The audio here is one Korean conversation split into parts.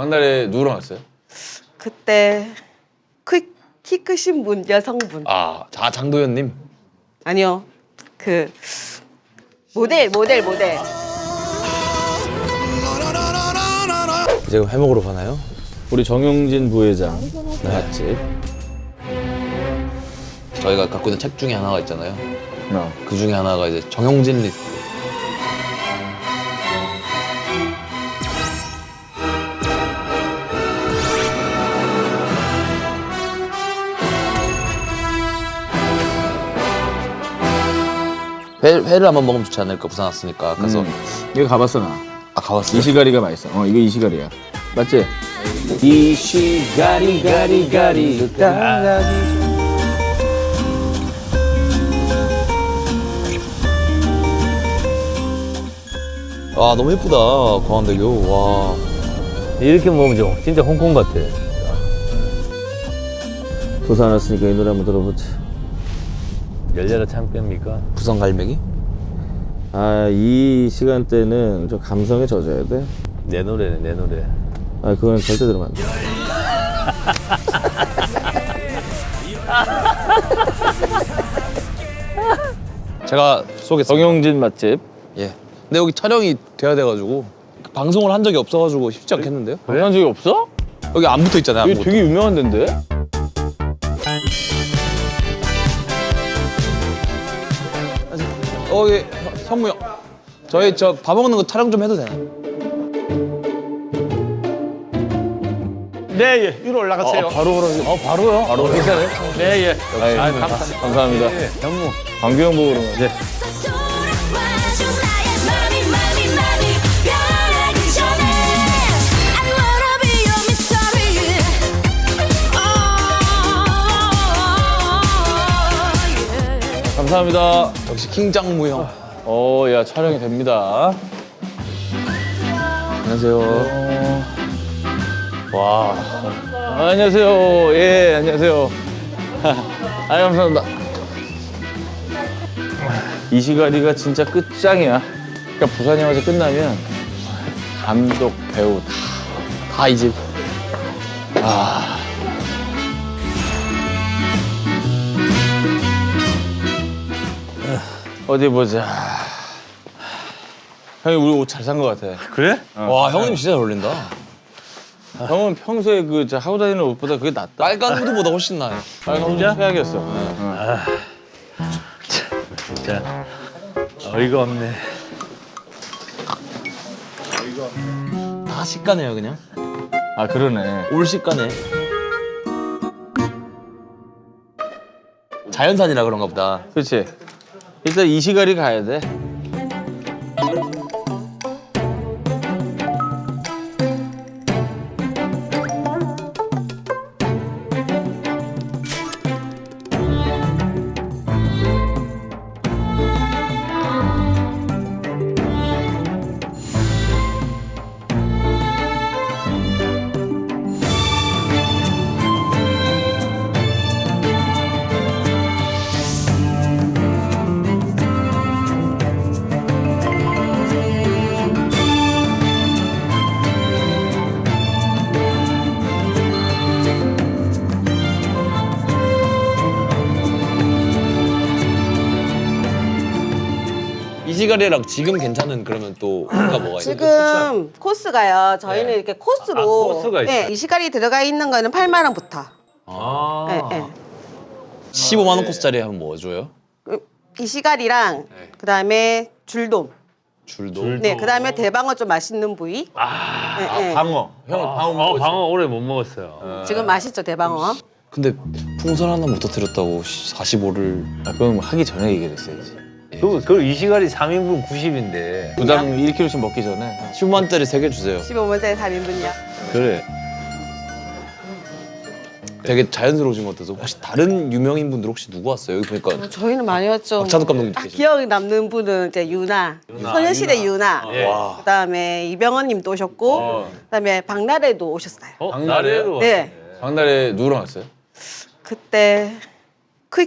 박나래 누구랑 왔어요? 그때 크, 키 크신 분 여성분 아, 자 장도연님. 아니요 그 모델 모델 모델 이제 그럼 해먹으러 가나요? 우리 정용진 부회장 맛집. 저희가 갖고 있는 책 중에 하나가 있잖아요. 어. 그 중에 하나가 이제 정용진 리스트. 회, 회를 한번 먹으면 좋지 않을까 부산 왔으니까 그래서 음. 이거 가봤어 나. 아 가봤어요. 이시가리가 맛있어. 어 이거 이시가리야. 맞지? 이시가리 가리 가리 가리. 아 너무 예쁘다 광안대교 와 이렇게 먹으면 좀 진짜 홍콩 같아. 부산 왔으니까 이 노래 한번 들어보자. 열려라 창뼈입니까? 부산 갈매기? 아 이 시간대는 좀 감성에 젖어야 돼. 내 노래네 내 노래. 아 그건 절대 들으면 안 돼. 제가 소개 정용진 맛집. 예 근데 여기 촬영이 돼야 돼가지고 방송을 한 적이 없어가지고 쉽지 않겠는데요? 한 적이 없어? 여기 안 붙어 있잖아요 아무것도. 되게 유명한 데인데? 어, 예, 성무 형. 저희 저 밥 먹는 거 촬영 좀 해도 되나요? 네, 예. 위로 올라가세요. 바로 그러 어, 바로요? 바로 괜찮아요? 네, 예. 아유, 아, 감사, 감사합니다. 형무. 광규 형 보고 그런 거지. 감사합니다. 역시 킹장무 형. 오, 야 촬영이 됩니다. 안녕하세요. 와. 아, 안녕하세요. 예, 안녕하세요. 아, 감사합니다. 이 시간이가 진짜 끝장이야. 그러니까 부산 영화제 끝나면 감독, 배우 다 다 이제 어디 보자. 형이 우리 옷 잘 산 것 같아. 그래? 와 형님 진짜 잘 어울린다. 형은 평소에 그 저 하고 다니는 옷보다 그게 낫다. 빨간 후드보다 훨씬 나요. 빨간 옷 해야겠어. 진짜. 어이가 없네. 다 식가네요 그냥. 아 그러네. 올 식가네. 자연산이라 그런가 보다. 그렇지. 일단 이 시간이 가야 돼. 이시가리랑 지금 괜찮은 그러면 또 뭔가 뭐가 있나요? 지금 코스가요 저희는 네. 이렇게 코스로 아, 코스가 있어요? 네, 이 시간이 들어가 있는 거는 8만 원부터 아. 네, 네. 15만 원 코스짜리 하면 뭐 줘요? 그, 이 시간이랑 네. 그다음에 줄돔 줄도. 줄- 네 그다음에 대방어 좀 맛있는 부위 아. 네, 네. 방어. 형 아, 방어 어, 먹었지? 방어 오래 못 먹었어요. 지금 맛있죠 대방어 근데 풍선 하나 못 터뜨렸다고 45를 아, 그건 하기 전에 얘기를 했어야지. 그, 그이 시간이 3인분 90인데. 부담 1kg씩 먹기 전에. 15만 원짜리 3개 주세요. 15만짜리 3인분이요 그래. 되게 자연스러우신 것 같아서 혹시 다른 유명인 분들 혹시 누구 왔어요? 여기 보니까 저희는 많이 왔죠 박찬욱 감독님 딱 계시죠? 기억에 남는 분은 이제 유나, 소녀시대 유나, 예. 와. 그다음에 이병헌님도 오셨고 어. 그다음에 박나래도 오셨어요 어, 박나래요? 나래로 네 박나래 누구랑 왔어요? 그때 크,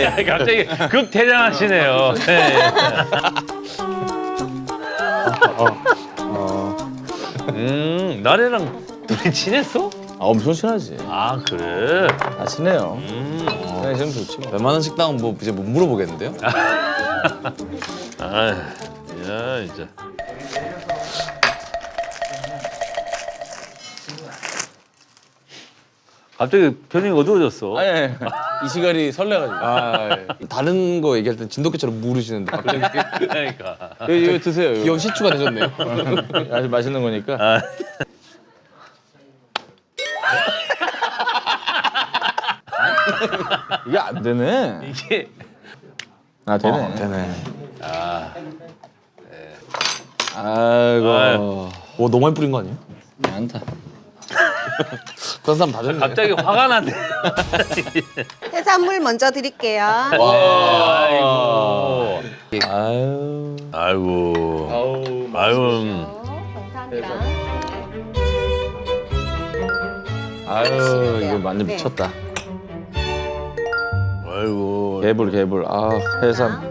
아, 예, 예. 갑자기 급퇴장하시네요. 예. 음, 나래랑 우리 친했어? 아, 엄청 친하지. 아, 그래. 아, 친해요. 음. 그냥 지금 좋지 뭐. 웬만한 식당은 뭐 이제 못 물어보겠는데요? 아, 야, 이제. 갑자기 표정이 어두워졌어. 아니, 아니, 이 시간이 설레가지고. 아, 다른 거 얘기할 때 진돗개처럼 물으시는데 갑자기 그러니까. 이거, 이거 드세요. 이거. 귀여운 시추가 되셨네요. 아주 맛있는 거니까. 아, 이게 안 되네. 이게 아, 되네. 어, 되네. 아, 아이고. 아유. 와 너무 많이 뿌린 거 아니에요? 많다. 그런 사람 다 줬네. 갑자기 화가 나네. 해산물 먼저 드릴게요. 아이고. 아유. 아이고. 아우. 아유. 음. 감사합니다. 아유, 이거 완전 네. 미쳤다. 아이고. 개불, 개불. 아, 해삼.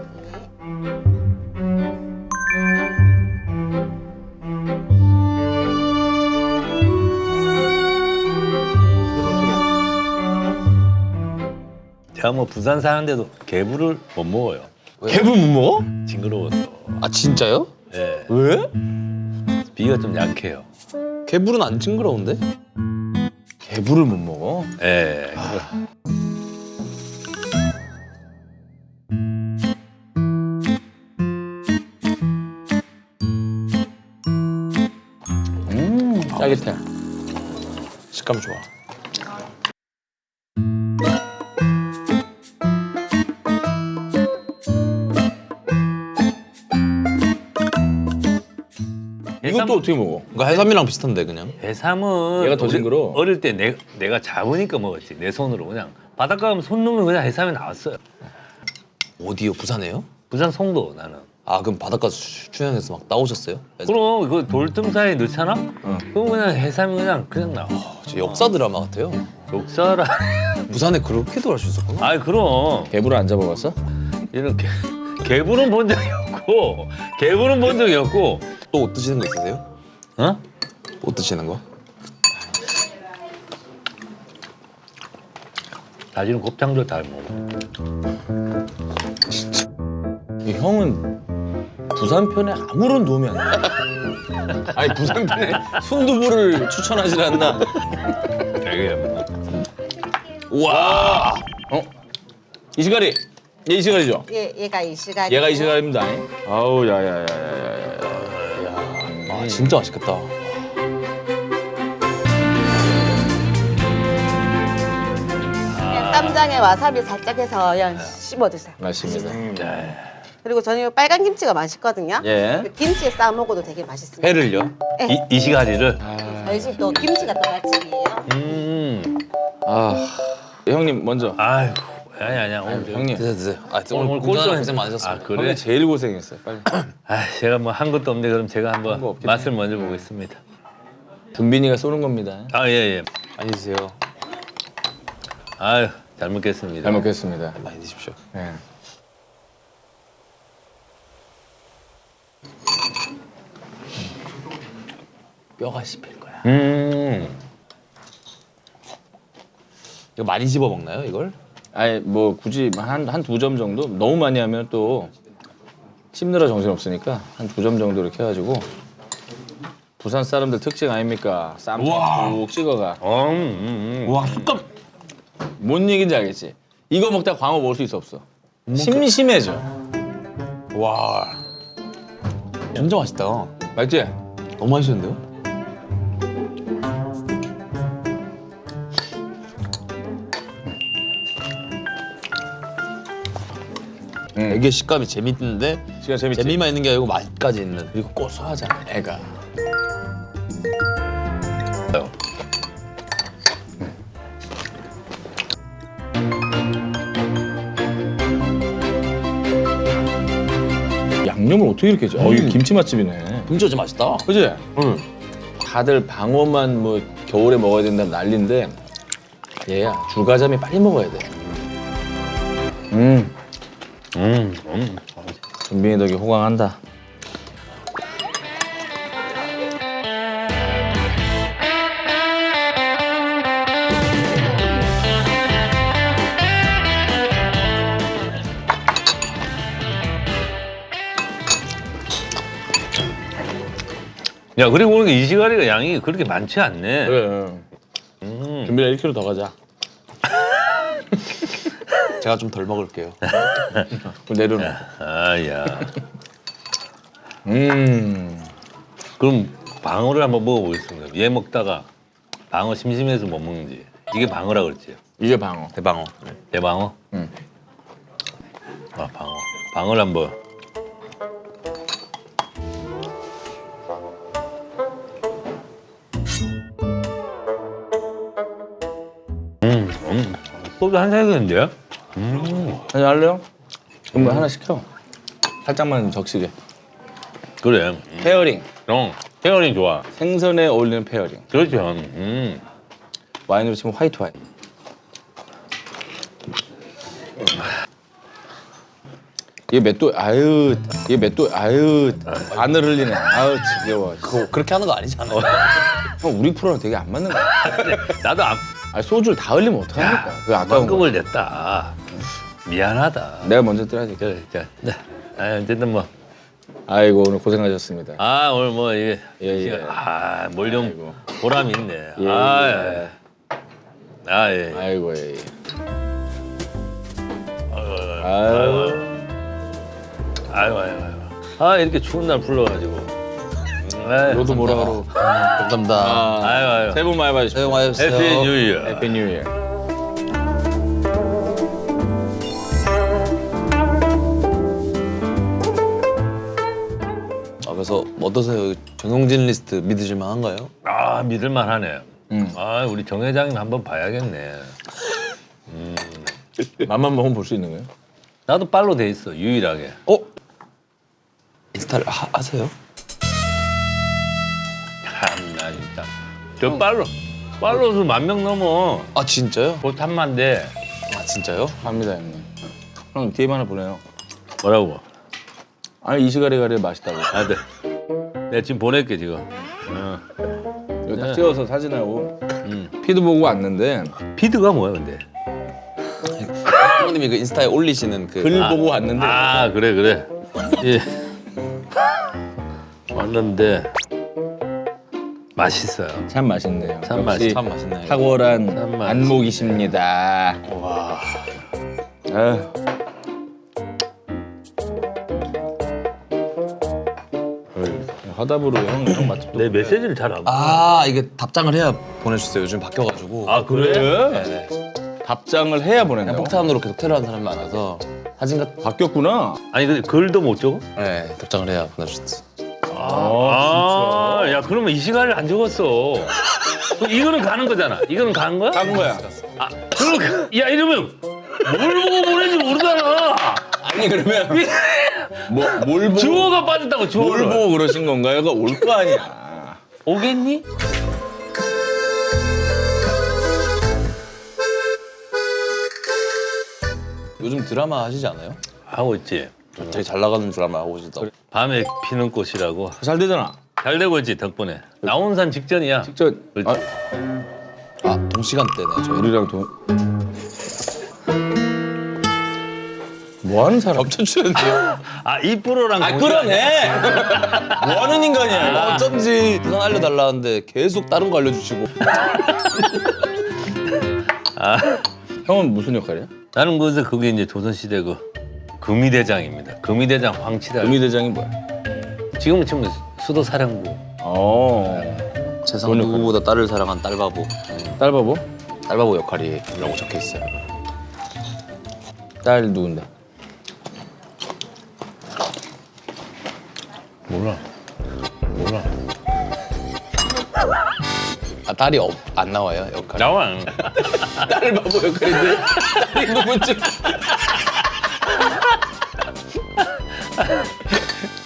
제가 뭐 부산 사는데도 개불을 못 먹어요. 개불 못 먹어? 징그러워서. 아 진짜요? 예. 왜? 비가 좀 약해요. 개불은 안 징그러운데? 개불을 못 먹어? 예. 음, 짜릿해. 식감 좋아. 어떻게 먹어? 그러니까 해삼이랑 비슷한데 그냥. 해삼은 얘가 더 어리- 징그러워. 어릴 때 내, 내가 잡으니까 먹었지 내 손으로 그냥 바닷가 가면 손 넣으면 그냥 해삼이 나왔어요. 어디요? 부산에요? 부산 송도 나는. 아 그럼 바닷가 수- 출연해서 막 나오셨어요? 그럼 그 돌틈 사이에 넣잖아? 어. 그럼 그냥 해삼이 그냥 그냥 나와. 저 역사 드라마 같아요. 역사라. 부산에 그렇게도 할 수 있었구나. 아이 그럼 개불을 안 잡아봤어? 이런 개, 개불은 본 적이 없고 개불은 본 적이 없고 또 옷 드시는 거 있으세요? 어? 옷 드시는 거? 다시는 곱창도 잘 먹어. 이 형은 부산 편에 아무런 도움이 안 돼. 아니 부산 편에 순두부를 추천하질 않나? 되게 뭐. 와. 어? 이시가리. 얘 이시가리죠? 예, 얘가 이 시간. 얘가 이시가리입니다. 아우 야야야야야 야. 아 진짜 맛있겠다. 그냥 쌈장에 와사비 살짝 해서 그냥 씹어 드세요. 맞습니다. 그리고 저는 이 빨간 김치가 맛있거든요. 예. 그 김치에 싸 먹어도 되게 맛있습니다. 회를요? 이, 이 시가리를. 저희 집도 김치가 또 맛집이에요. 음. 아 형님 먼저. 아이고. 아니 아니야. 오늘 형님. 드세요 드세요. 아 오늘 오늘 꼴찌 고생 고생 많으셨습니다. 아 그래? 형님 제일 고생했어요. 빨리. 아 제가 뭐 한 것도 없는데 그럼 제가 한거 한번 없겠네. 맛을 먼저 보겠습니다. 준빈이가 쏘는 겁니다. 아 예예. 많이 드세요. 아유 잘 먹겠습니다. 잘 먹겠습니다. 많이 드십시오. 예. 뼈가 씹힐 거야. 음. 이거 많이 집어 먹나요 이걸? 아예 뭐 굳이 한 한 두 점 정도 너무 많이 하면 또 씹느라 정신 없으니까 한 두 점 정도 이렇게 해가지고 부산 사람들 특징 아닙니까? 쌈쭉 찍어가. 어, 음, 음, 음. 와 습감. 뭔 얘기인지 알겠지? 이거 먹다 광어 먹을 수 있어 없어? 심심해져. 와 진짜 맛있다. 맞지? 너무 맛있는데요? 응. 이게 식감이 재밌는데 시간 재밌지? 재미만 있는 게 아니고 맛까지 있는 그리고 고소하잖아 애가. 양념 양념을 어떻게 이렇게 해? 어, 이거 김치 맛집이네. 김치 진짜 맛있다. 그지? 응. 다들 방어만 뭐 겨울에 먹어야 된다는 난리인데 얘야 줄가자미 빨리 먹어야 돼. 음, 음, 음. 준빈이 덕에 호강한다. 야 그리고 오늘 이 시간이가 양이 그렇게 많지 않네. 그래. 음. 준빈아 1kg 더 가자. 제가 좀 덜 먹을게요. 내려놓. 아야. 음. 그럼 방어를 한번 먹어보겠습니다. 얘 먹다가 방어 심심해서 못 먹는지. 이게 방어라 그랬지. 이게 방어. 대방어. 대방어? 응. 아 방어. 방어를 한번. 음, 음. 소주 한 사야겠는데요? 음, 한잔 할래요? 그럼 뭐 하나 시켜. 살짝만 적시게. 그래. 페어링. 어, 페어링 좋아. 생선에 어울리는 페어링. 그렇죠. 음. 와인으로 치면 화이트 와인. 얘 맷도 아유 얘 맷도 아유 바늘 흘리네 아유 지겨워 그거 그렇게 하는 거 아니잖아. 형 우리 프로랑 되게 안 맞는 거야 나도 안, 아니 소주를 다 흘리면 어떡합니까 그 아까운 거 만급을 냈다. 미안하다. 내가 먼저 뜨라지 그래, 자, 네. 아, 어쨌든 뭐. 아이고 오늘 고생하셨습니다 아, 오늘 뭐, 이게. 예, 예. 아, 뭘 좀 아이고. 보람이 있네. 예, 아, 예. 예. 아, 예. 아이고 예. 예. 아유 아유, 아유, 아유. 아, 이렇게 추운 날 불러가지고. 음, 아유, 너도 뭐라 그러 감사합니다. 아, 아유, 아유. 새해 복 많이 받으십시오 새해 복 많이 받으세요. 해피 뉴 이어. 해피 뉴 이어 아, 그래서 어떠세요? 정용진 리스트 믿으실 만 한가요? 아, 믿을만 하네. 음. 아, 우리 정 회장님 한번 봐야겠네. 맛만 먹으면 볼 수 있는 거예요? 나도 빨로 돼 있어, 유일하게. 어? 인스타를 하, 하세요? 저 빨로, 빨로 수만 명 넘어. 아 진짜요? 곧 한만데. 아 진짜요? 합니다 형님 형 DM 하나 보내요 뭐라고? 아니 이시가리가리 맛있다고 아, 네. 내가 지금 보낼게, 지금. 어. 이거 네. 딱 찍어서 사진하고 음. 피드 보고 왔는데 피드가 뭐야, 근데? 형님이 그 인스타에 올리시는 그 글 보고 왔는데 아 그래 그래 예 왔는데 맛있어요 참 맛있네요 참 역시 맛있- 참 맛있네요. 탁월한 참 맛있- 안목이십니다 와 아유. 화답으로 형, 형 맛집도 내 메시지를 잘 안 봐. 아 이게 답장을 해야 보내주세요. 요즘 바뀌어가지고. 아 그래? 네네. 답장을 해야 그냥 보낸다고? 폭탄으로 계속 테러하는 사람이 많아서 사진 같은 바뀌었구나 아니 근데 글도 못 적어? 네 답장을 해야 보내주셨어요. 아, 야 그러면 이 시간을 안 적었어. 그럼 이거는 가는 거잖아. 이거는 가는 거야? 간 거야 아, 그럼 그- 야 이러면 뭘 보고 보낸지 모르잖아. 아니 그러면 뭐, 뭘 보고 주어가 빠졌다고 뭘 주어를. 보고 그러신 건가요? 가 올 거 아니야 오겠니? 요즘 드라마 하시지 않아요? 하고 있지. 되게 잘 나가는 드라마 하고 계시다고. 밤에 피는 꽃이라고. 잘 되잖아 잘 되고 있지 덕분에. 나온 산 직전이야. 직접 그렇지. 아, 아 동시간대네 저희. 우리랑 동... 뭐 하는 사람? 겹쳐주는데요. 아, 이 프로랑 아 그러네. 뭐 하는 인간이야? 어쩐지 부산 알려달라는데 계속 다른 거 알려주시고. 형은 무슨 역할이야? 나는 그래서 그게 이제 조선시대 그 금이대장입니다. 금이대장 황치달. 의미대장이 뭐야? 지금은 지금 수도 사령부. 어 세상 누구보다 딸을 사랑한 딸바보. 딸바보? 딸바보 역할이라고 적혀 있어요. 딸 누군데? 몰라. 몰라. 아 딸이 없, 안 나와요 역할. 나와. 딸바보 역할인데 딸이 누군지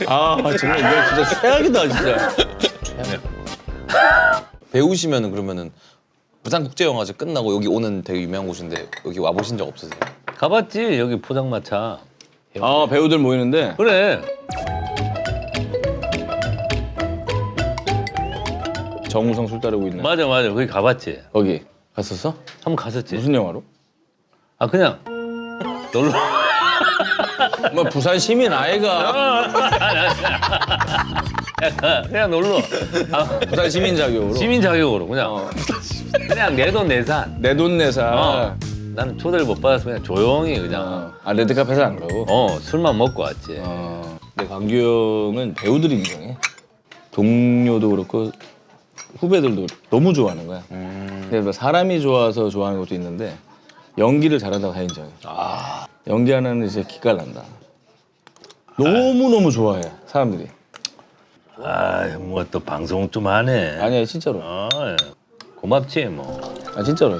아 정말 이거 진짜 최악이다 진짜. 배우시면은 그러면은 부산국제영화제 끝나고 여기 오는 되게 유명한 곳인데 여기 와 보신 적 없으세요? 가봤지 여기 포장마차. 아 배우들 모이는데 그래. 정우성 술 따르고 있는 맞아 맞아 거기 가봤지. 거기 갔었어? 한번 갔었지. 무슨 영화로? 아 그냥 놀러. 뭐 부산 시민 아이가 그냥 놀러. 아, 부산 시민 자격으로 시민 자격으로 그냥 어. 그냥 내 돈 내산. 내 돈 내산 어. 나는 초대를 못 받아서 그냥 조용히 그냥 어. 아 레드카펫에 안 가고 어 술만 먹고 왔지. 어. 근데 광규 형은 배우들이 인정해 동료도 그렇고 후배들도 너무 좋아하는 거야 근데 뭐 사람이 좋아서 좋아하는 것도 있는데 연기를 잘한다고 다 인정해 연기하는 이제 기깔 난다 너무 너무 좋아해 사람들이 아 뭐 또 방송 좀 하네. 아니야 진짜로 어, 예. 고맙지 뭐. 아 진짜로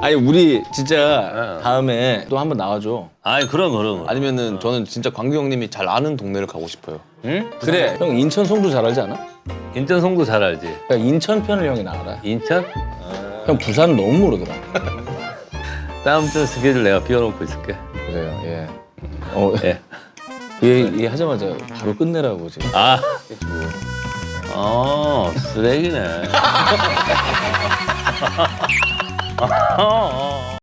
아니 우리 진짜 어. 다음에 또 한번 나와줘 아이 그럼 그럼. 아니 아니면은 저는 진짜 광규 형님이 잘 아는 동네를 가고 싶어요. 응? 그래 형 인천 송도 잘 알지 않아? 인천 송도 잘 알지. 그러니까 인천 편을 형이 나와라 인천? 형 부산 너무 모르더라 다음 주 스케줄 내가 비워놓고 있을게. 그래요 예 어, 예. 얘, 얘 하자마자 바로 끝내라고 지금 아. 어 쓰레기네. 어, 어, 어.